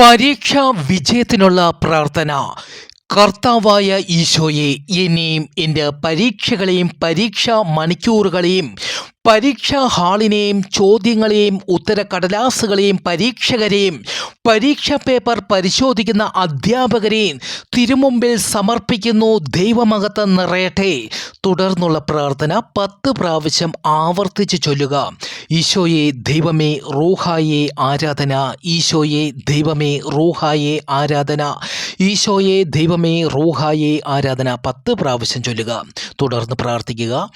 പരീക്ഷാ വിജയത്തിനുള്ള പ്രാർത്ഥന. കർത്താവായ ഈശോയെ എന്നെയും എന്റെ പരീക്ഷകളെയും പരീക്ഷാ മണിക്കൂറുകളെയും പരീക്ഷാ ഹാളിനെയും ചോദ്യങ്ങളെയും ഉത്തരക്കടലാസുകളെയും പരീക്ഷകരെയും പരീക്ഷാ പേപ്പർ പരിശോധിക്കുന്ന അധ്യാപകരെയും തിരുമുമ്പിൽ സമർപ്പിക്കുന്നു ദൈവമകത്ത് നിറയട്ടെ. തുടർന്നുള്ള പ്രാർത്ഥന പത്ത് പ്രാവശ്യം ആവർത്തിച്ച് ചൊല്ലുക. ഈശോയെ ദൈവമേ റൂഹായെ ആരാധന. ഈശോയെ ദൈവമേ റൂഹായെ ആരാധന. ഈശോയെ ദൈവമേ റൂഹായെ ആരാധന. പത്ത് പ്രാവശ്യം ചൊല്ലുക. തുടർന്ന് പ്രാർത്ഥിക്കുക.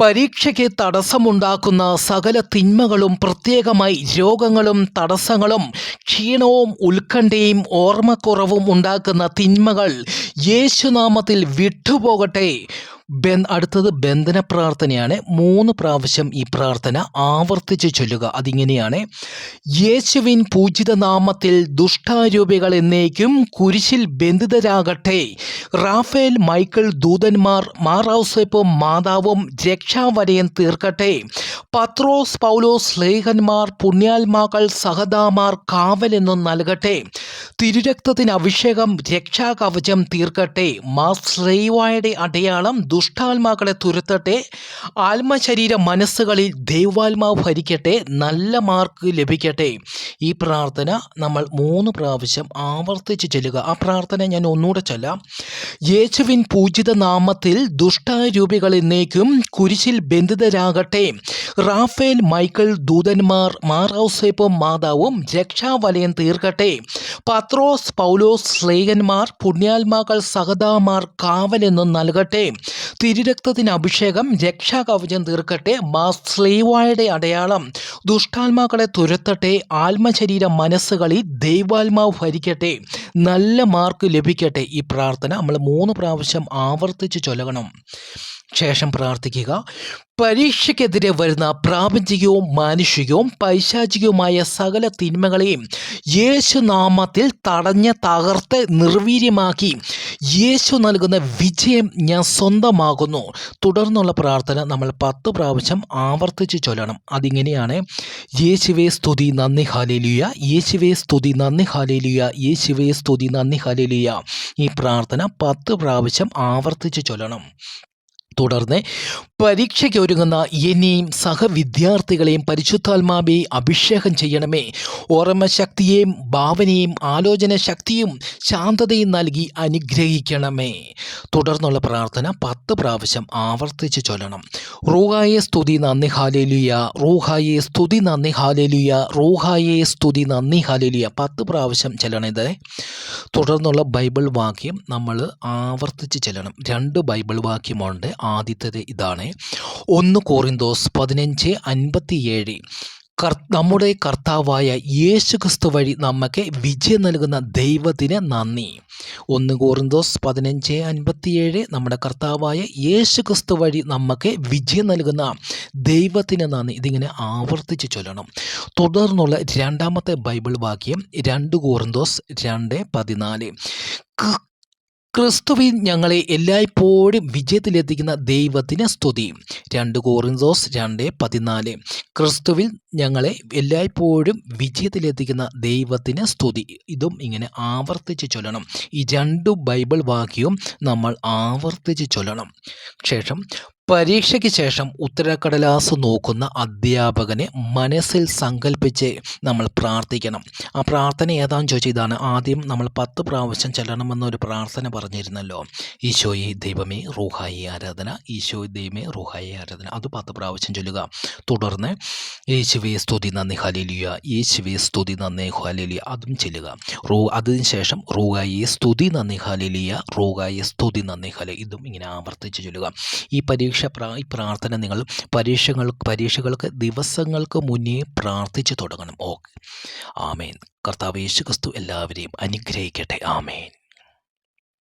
പരീക്ഷയ്ക്ക് തടസ്സമുണ്ടാക്കുന്ന സകല തിന്മകളും പ്രത്യേകമായി രോഗങ്ങളും തടസ്സങ്ങളും ക്ഷീണവും ഉത്കണ്ഠയും ഓർമ്മക്കുറവും ഉണ്ടാക്കുന്ന തിന്മകൾ യേശുനാമത്തിൽ വിട്ടുപോകട്ടെ. അടുത്തത് ബന്ധന പ്രാർത്ഥനയാണ്. മൂന്ന് പ്രാവശ്യം ഈ പ്രാർത്ഥന ആവർത്തിച്ച് ചൊല്ലുക. അതിങ്ങനെയാണ്. യേശുവിൻ പൂജിത നാമത്തിൽ ദുഷ്ടാരൂപികൾ എന്നേക്കും കുരിശിൽ ബന്ധിതരാകട്ടെ. റാഫേൽ മൈക്കിൾ ദൂതന്മാർ മാറൌസേപ്പും മാതാവും രക്ഷാവരയൻ തീർക്കട്ടെ. പത്രോസ് പൗലോസ് ലേഖന്മാർ പുണ്യാത്മാക്കൾ സഹദാമാർ കാവലെന്നും നൽകട്ടെ. തിരുരക്തത്തിന് അഭിഷേകം രക്ഷാകവചം തീർക്കട്ടെ. മാസ്ലൈവായുടെ അടയാളം ദുഷ്ടാത്മാക്കളെ തുരത്തട്ടെ. ആത്മശരീര മനസ്സുകളിൽ ദൈവാത്മാവ് ഭരിക്കട്ടെ. നല്ല മാർക്ക് ലഭിക്കട്ടെ. ഈ പ്രാർത്ഥന നമ്മൾ മൂന്ന് പ്രാവശ്യം ആവർത്തിച്ച് ചെല്ലുക. ആ പ്രാർത്ഥന ഞാൻ ഒന്നുകൂടെ ചൊല്ലാം. യേശുവിൻ പൂജിത നാമത്തിൽ ദുഷ്ടാരൂപികൾ എന്നേക്കും കുരിശിൽ ബന്ധിതരാകട്ടെ. റാഫേൽ മൈക്കിൾ ദൂതന്മാർ മാറൌസേപ്പും മാതാവും രക്ഷാവലയം തീർക്കട്ടെ. പത്രോസ് പൗലോസ് സ്ലേയന്മാർ പുണ്യാത്മാക്കൾ സഹതാമാർ കാവലെന്നും നൽകട്ടെ. തിരുരക്തത്തിന് അഭിഷേകം രക്ഷാകവചം തീർക്കട്ടെ. മാസ്ലീവായുടെ അടയാളം. ദുഷ്ടാത്മാക്കളെ തുരത്തട്ടെ. ആത്മശരീര മനസ്സുകളിൽ ദൈവാത്മാവ് ഭരിക്കട്ടെ. നല്ല മാർക്ക് ലഭിക്കട്ടെ. ഈ പ്രാർത്ഥന നമ്മൾ മൂന്ന് പ്രാവശ്യം ആവർത്തിച്ച് ചൊല്ലണം. ശേഷം പ്രാർത്ഥിക്കുക. പരീക്ഷയ്ക്കെതിരെ വരുന്ന പ്രാപഞ്ചികവും മാനുഷികവും പൈശാചികവുമായ സകല തിന്മകളെയും യേശുനാമത്തിൽ തടഞ്ഞ് തകർത്ത് നിർവീര്യമാക്കി യേശു നൽകുന്ന വിജയം ഞാൻ സ്വന്തമാകുന്നു. തുടർന്നുള്ള പ്രാർത്ഥന നമ്മൾ പത്ത് പ്രാവശ്യം ആവർത്തിച്ച് ചൊല്ലണം. അതിങ്ങനെയാണ്. യേശുവേ സ്തുതി നന്ദി ഹാലേലുയ യേശുവേ സ്തുതി നന്ദി ഹാലേലുയ യേശുവേ സ്തുതി നന്ദി ഹാലേലുയ ഈ പ്രാർത്ഥന പത്ത് പ്രാവശ്യം ആവർത്തിച്ച് ചൊല്ലണം. തുടർന്ന് പരീക്ഷയ്ക്ക് ഒരുങ്ങുന്ന എന്നെയും സഹവിദ്യാർത്ഥികളെയും പരിശുദ്ധാത്മാവെ അഭിഷേകം ചെയ്യണമേ. ഓർമ്മശക്തിയെയും ഭാവനയും ആലോചന ശക്തിയും ശാന്തതയും നൽകി അനുഗ്രഹിക്കണമേ. തുടർന്നുള്ള പ്രാർത്ഥന പത്ത് പ്രാവശ്യം ആവർത്തിച്ച് ചൊല്ലണം. റൂഹായെ സ്തുതി നന്ദി ഹാലേലുയ. റൂഹായെ സ്തുതി നന്ദി ഹാലേലുയ. റൂഹായെ സ്തുതി നന്ദി ഹാലേലുയ. പത്ത് പ്രാവശ്യം ചെല്ലണത് തുടർന്നുള്ള ബൈബിൾ വാക്യം നമ്മൾ ആവർത്തിച്ച് ചെല്ലണം. രണ്ട് ബൈബിൾ വാക്യമുണ്ട്. ആദ്യത്തേത് ഇതാണ്. ഒന്ന് കോറിന്തോസ് പതിനഞ്ച് അൻപത്തിയേഴ്. നമ്മുടെ കർത്താവായ യേശു ക്രിസ്തു വഴി നമുക്ക് വിജയം നൽകുന്ന ദൈവത്തിന് നന്ദി. ഒന്ന് കോറിന്തോസ് പതിനഞ്ച് അൻപത്തിയേഴ് നമ്മുടെ കർത്താവായ യേശു ക്രിസ്തു വഴി നമുക്ക് വിജയം നൽകുന്ന ദൈവത്തിന് നന്ദി. ഇതിങ്ങനെ ആവർത്തിച്ച് ചൊല്ലണം. തുടർന്നുള്ള രണ്ടാമത്തെ ബൈബിൾ വാക്യം രണ്ട് കോറിന്തോസ് രണ്ട് പതിനാല്. ക്രിസ്തുവിൻ ഞങ്ങളെ എല്ലായ്പ്പോഴും വിജയത്തിലെത്തിക്കുന്ന ദൈവത്തിന് സ്തുതി. രണ്ട് കോറിൻസോസ് രണ്ട് പതിനാല്. ക്രിസ്തുവിൽ ഞങ്ങളെ എല്ലായ്പ്പോഴും വിജയത്തിലെത്തിക്കുന്ന ദൈവത്തിന് സ്തുതി. ഇതും ഇങ്ങനെ ആവർത്തിച്ച് ചൊല്ലണം. ഈ രണ്ട് ബൈബിൾ വാക്യവും നമ്മൾ ആവർത്തിച്ച് ചൊല്ലണം. ശേഷം പരീക്ഷയ്ക്ക് ശേഷം ഉത്തരക്കടലാസ് നോക്കുന്ന അധ്യാപകനെ മനസ്സിൽ സങ്കല്പിച്ച് നമ്മൾ പ്രാർത്ഥിക്കണം. ആ പ്രാർത്ഥന ഏതാണെന്ന് ചോദിച്ചാൽ ഇതാണ്. ആദ്യം നമ്മൾ പത്ത് പ്രാവശ്യം ചെല്ലണമെന്നൊരു പ്രാർത്ഥന പറഞ്ഞിരുന്നല്ലോ. ഈശോയി ദൈവമേ റൂഹായി ആരാധന. ഈശോയി ദൈവമേ റൂഹായി ആരാധന. അത് പത്ത് പ്രാവശ്യം ചൊല്ലുക. തുടർന്ന് യേശുവേ സ്തുതി നന്ദി. ഹലിലിയ യേശുവേ സ്തുതി നന്ദി. ഹലിലിയ അതും ചെല്ലുക. റൂ അതിന് ശേഷം റൂഹായി സ്തുതി നന്ദി. ഹലിലിയ റൂഹായി സ്തുതി നന്ദി. ഹലി. ഇതും ഇങ്ങനെ ആവർത്തിച്ച് ചൊല്ലുക. ഈ പരീക്ഷ പ്രാ ഈ പ്രാർത്ഥന നിങ്ങൾ പരീക്ഷകൾ പരീക്ഷകൾക്ക് ദിവസങ്ങൾക്ക് മുന്നേ പ്രാർത്ഥിച്ചു തുടങ്ങണം. ഓക്കെ. ആമേൻ. കർത്താവ് യേശു ക്രിസ്തു എല്ലാവരെയും അനുഗ്രഹിക്കട്ടെ. ആമേൻ.